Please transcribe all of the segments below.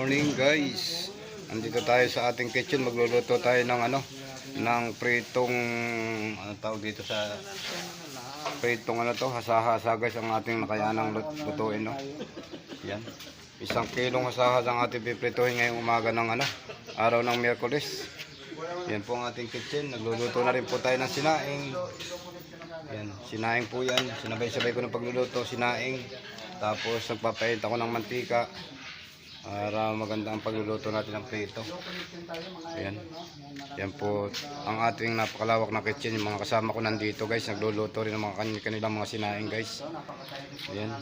morning guys. Andito tayo sa ating kitchen. Magluluto tayo ng ano, ng pritong ano tawag dito sa pritong ano to, hasa-hasa guys ang ating nakayanang lut- lutuin no. Yan. Isang kilong hasa-hasa ang ating piprituhin ngayong umaga ng ano, araw ng Miyerkules. Yan po ang ating kitchen. Nagluluto na rin po tayo ng sinaing. Yan, sinaing po yan. Sinabay-sabay ko ng pagluluto, sinaing. Tapos nagpapaint ako ng mantika para maganda ang pagluluto natin ng prito. Ayan. Yan po ang ating napakalawak na kitchen. Yung mga kasama ko nandito guys. Nagluluto rin ng mga kan- kanilang mga sinaing guys. Ayan.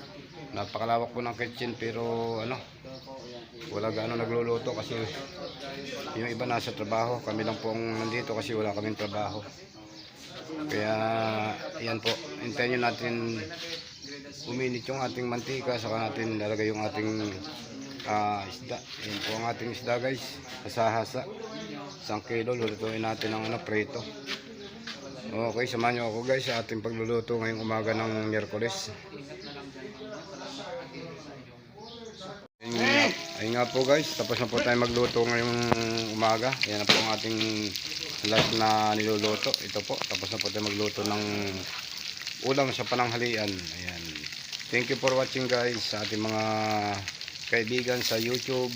Napakalawak po ng kitchen pero ano wala gaano nagluluto kasi yung iba nasa trabaho. Kami lang po ang nandito kasi wala kaming trabaho. Kaya yan po. Hintayin natin uminit yung ating mantika saka natin lalagay yung ating ah, isda. Yan po ang ating isda guys. Hasa-hasa. Isang kilo. Lulutuin natin ng ano, preto. Okay, samahan nyo ako guys sa ating pagluluto ngayong umaga ng Miyerkules. Ayun nga, ayun nga po guys, tapos na po tayo magluto ngayong umaga. Yan na po ang ating last na niluluto. Ito po, tapos na po tayo magluto ng ulam sa pananghalian. Ayan. Thank you for watching guys sa ating mga kaibigan sa YouTube,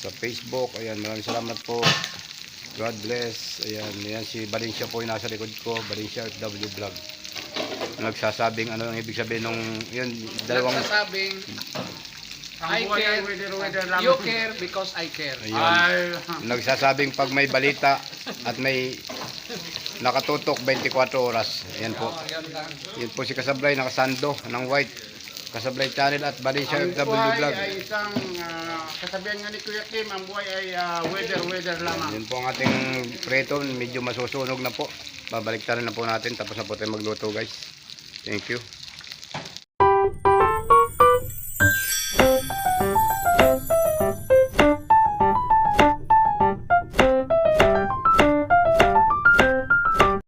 sa Facebook. Ayan, maraming salamat po. God bless. Ayan, ayan si Valencia po yung nasa likod ko. Valencia FW Vlog. Nagsasabing ano ang ibig sabihin nung yun, dalawang Nagsasabing, I care, lang. you care because I care. Ayun. Ay, nagsasabing pag may balita at may nakatutok 24 oras. Ayan po. Yan lang. Yan po si Kasablay nakasando ng white. Kasablay channel at Valencia ang FW buhay Vlog. ay isang ah, kasabihan nga ni Kuya Kim, ang buhay ay ah, weather-weather lamang. Yan po ang ating preto. Medyo masusunog na po. Babalik na po natin. Tapos na po tayo magluto guys. Thank you.